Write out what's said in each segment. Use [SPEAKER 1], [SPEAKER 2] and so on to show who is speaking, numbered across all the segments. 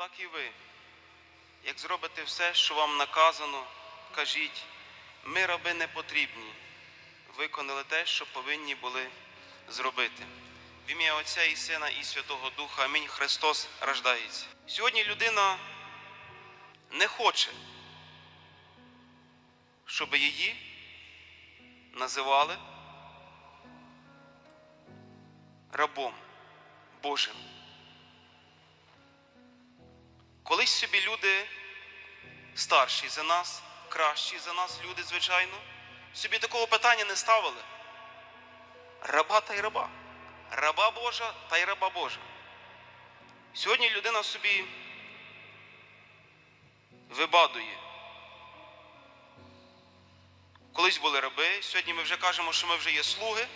[SPEAKER 1] так і ви. Як зробите все, що вам наказано, кажіть, ми раби не потрібні, виконали те, що повинні були зробити. В ім'я Отця і Сина і Святого Духа. Амінь. Христос рождається. Сьогодні людина не хоче, щоб її називали рабом Божим. Колись собі люди старші за нас, кращі за нас люди, звичайно, собі такого питання не ставили. Раба та й раба. Раба Божа та й раба Божа. Сьогодні людина собі вибадує. Колись були раби, сьогодні ми вже кажемо, що ми вже є слуги,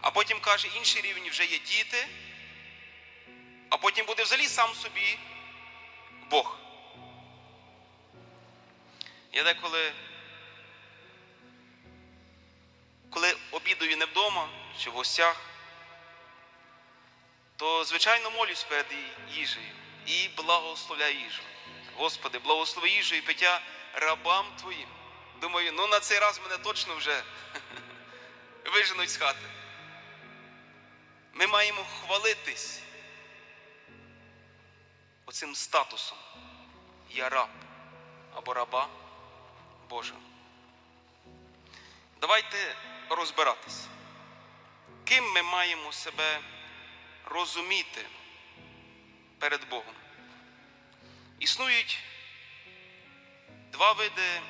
[SPEAKER 1] а потім каже, інший рівень вже є діти, а потім буде взагалі сам собі Бог. Я деколи, коли обідаю не вдома чи в гостях, то звичайно молюсь перед їжею і благословляю їжу. Господи, благослови їжу і пиття рабам Твоїм. Думаю, ну на цей раз мене точно вже виженуть з хати. Ми маємо хвалитись оцим статусом. Я раб або раба Божа. Давайте розбиратись, ким ми маємо себе розуміти перед Богом. Існують два види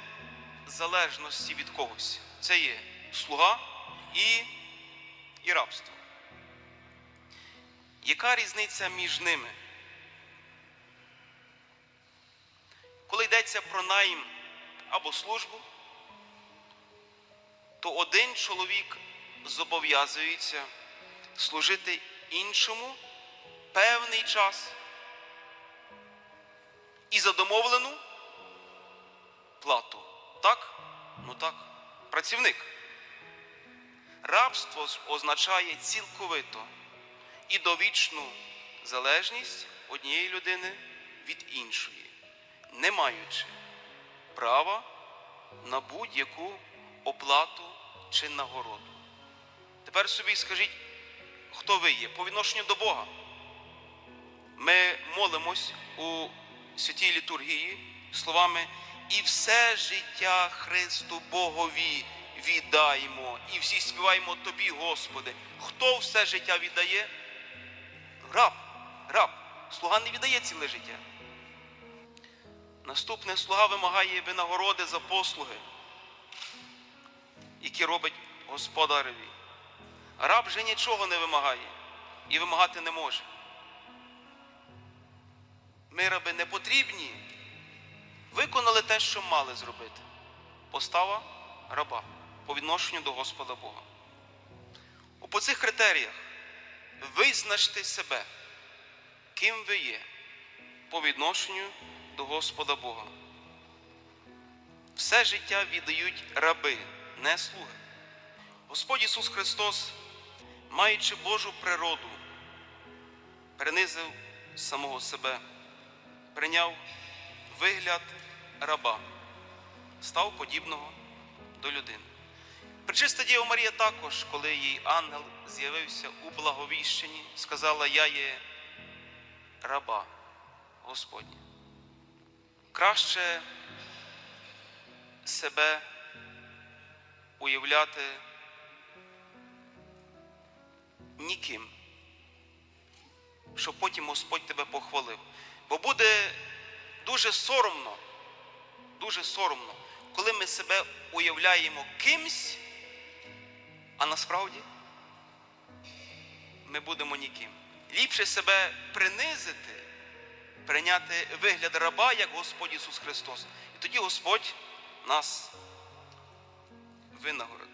[SPEAKER 1] залежності від когось. Це є слуга і, і рабство. Яка різниця між ними? Коли йдеться про найм або службу, то один чоловік зобов'язується служити іншому певний час і за домовлену плату. Так? Ну так. Працівник. Рабство означає цілковито і довічну залежність однієї людини від іншої, не маючи права на будь-яку оплату чи нагороду. Тепер собі скажіть, хто ви є по відношенню до Бога. Ми молимось у святій літургії словами і все життя Христу Богові віддаємо, і всі співаємо Тобі, Господи. Хто все життя віддає? Раб, раб. Слуга не віддає ціле життя. Наступне слуга вимагає винагороди за послуги, які робить господареві. Раб же нічого не вимагає і вимагати не може. Ми раби не потрібні, виконали те, що мали зробити. Постава раба по відношенню до Господа Бога. По цих критеріях визначте себе, ким ви є по відношенню до Господа Бога. Все життя віддають раби, не слуги. Господь Ісус Христос, маючи Божу природу, принизив самого себе, прийняв вигляд раба, став подібного до людини. Пречиста Діва Марія також, коли їй ангел з'явився у благовіщенні, сказала: Я є раба Господня. Краще себе уявляти ніким, щоб потім Господь тебе похвалив. Бо буде дуже соромно, дуже соромно, коли ми себе уявляємо кимсь, а насправді ми будемо ніким. Ліпше себе принизити, прийняти вигляд раба, як Господь Ісус Христос. І тоді Господь нас винагородить.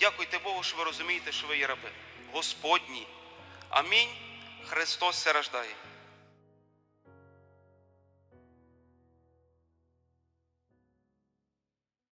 [SPEAKER 1] Дякуйте Богу, що ви розумієте, що ви є раби. Господні. Амінь. Христос се рождає.